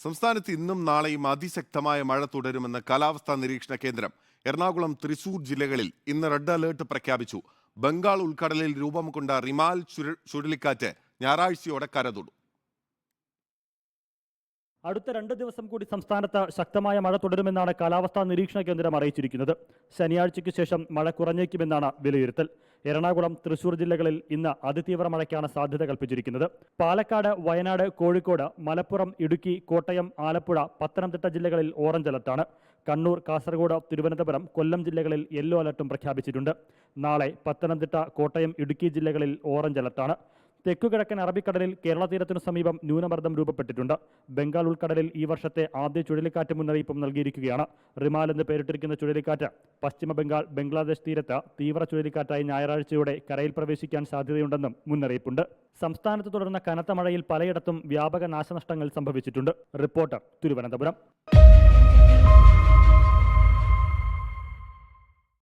സംസ്ഥാനത്ത് ഇന്നും നാളെയും അതിശക്തമായ മഴ തുടരുമെന്ന് കാലാവസ്ഥാ നിരീക്ഷണ കേന്ദ്രം എറണാകുളം തൃശൂർ ജില്ലകളിൽ ഇന്ന് റെഡ് അലേർട്ട് പ്രഖ്യാപിച്ചു. ബംഗാൾ ഉൾക്കടലിൽ രൂപം കൊണ്ട റിമാൽ ചുഴലിക്കാറ്റ് ഞായറാഴ്ചയോടെ കരതൊടും അടുത്ത രണ്ട് ദിവസം കൂടി സംസ്ഥാനത്ത് ശക്തമായ മഴ തുടരുമെന്നാണ് കാലാവസ്ഥാ നിരീക്ഷണ കേന്ദ്രം അറിയിച്ചിരിക്കുന്നത്. ശനിയാഴ്ചയ്ക്ക് ശേഷം മഴ കുറഞ്ഞേക്കുമെന്നാണ് വിലയിരുത്തൽ. എറണാകുളം തൃശൂർ ജില്ലകളിൽ ഇന്ന് അതിതീവ്ര മഴയ്ക്കാണ് സാധ്യത കൽപ്പിച്ചിരിക്കുന്നത്. പാലക്കാട് വയനാട് കോഴിക്കോട് മലപ്പുറം ഇടുക്കി കോട്ടയം ആലപ്പുഴ പത്തനംതിട്ട ജില്ലകളിൽ ഓറഞ്ച് അലർട്ടാണ്. കണ്ണൂർ കാസർഗോഡ് തിരുവനന്തപുരം കൊല്ലം ജില്ലകളിൽ യെല്ലോ അലർട്ടും പ്രഖ്യാപിച്ചിട്ടുണ്ട്. നാളെ പത്തനംതിട്ട കോട്ടയം ഇടുക്കി ജില്ലകളിൽ ഓറഞ്ച് അലർട്ടാണ്. തെക്കുകിഴക്കൻ അറബിക്കടലിൽ കേരള തീരത്തിനു സമീപം ന്യൂനമർദ്ദം രൂപപ്പെട്ടിട്ടുണ്ട്. ബംഗാൾ ഉൾക്കടലിൽ ഈ വർഷത്തെ ആദ്യ ചുഴലിക്കാറ്റ് മുന്നറിയിപ്പും നൽകിയിരിക്കുകയാണ്. റിമാൽ എന്ന് പേരിട്ടിരിക്കുന്ന ചുഴലിക്കാറ്റ് പശ്ചിമ ബംഗാൾ ബംഗ്ലാദേശ് തീരത്ത് തീവ്ര ചുഴലിക്കാറ്റായി ഞായറാഴ്ചയോടെ കരയിൽ പ്രവേശിക്കാൻ സാധ്യതയുണ്ടെന്നും മുന്നറിയിപ്പുണ്ട്. സംസ്ഥാനത്ത് തുടർന്ന കനത്ത മഴയിൽ പലയിടത്തും വ്യാപക നാശനഷ്ടങ്ങൾ സംഭവിച്ചിട്ടുണ്ട്. റിപ്പോർട്ടർ തിരുവനന്തപുരം.